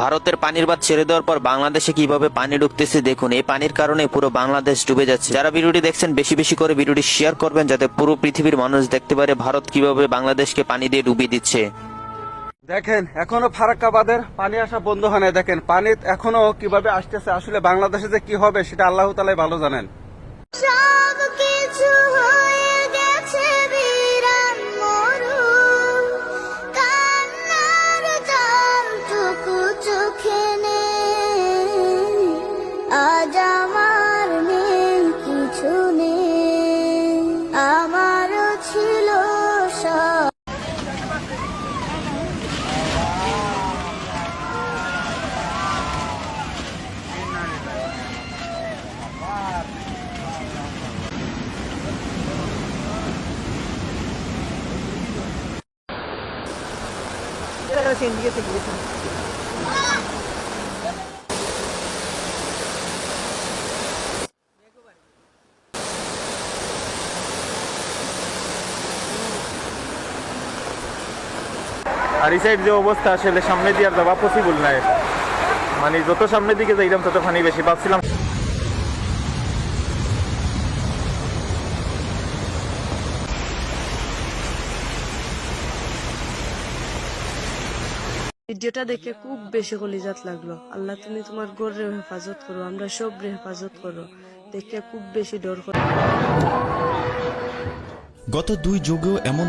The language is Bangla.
ভারতের পানির বাদ ছেড়ে দেওয়ার পর বাংলাদেশে কীভাবে পানি ঢুকতেছে দেখুন এই পানির কারণে পুরো বাংলাদেশ ডুবে যাচ্ছে। যারা ভিডিওটি দেখছেন বেশি বেশি করে ভিডিওটি শেয়ার করবেন যাতে পুরো পৃথিবীর মানুষ দেখতে পারে ভারত কীভাবে বাংলাদেশকে পানি দিয়ে ডুবিয়ে দিচ্ছে। দেখেন এখনও ফারাক্কাবাদের পানি আসা বন্ধ হয় না দেখেন পানি এখনও কীভাবে আসতেছে আসলে বাংলাদেশে যে কি হবে সেটা আল্লাহ তালাই ভালো জানেন। আর এই সাইড যে অবস্থা, আসলে সামনে দিয়ে আর যাওয়া পসিবল নাই। মানে যত সামনের দিকে যাইলাম তত পানি বেশি ভাবছিলাম ভিডিওটা দেখে খুব বেশি কলিজাত লাগল। আল্লাহ তুমি তোমার গর্রে হেফাজত করো, আমরা সব রে হেফাজত করো। দেখে খুব বেশি ডর গত দুই যুগেও এমন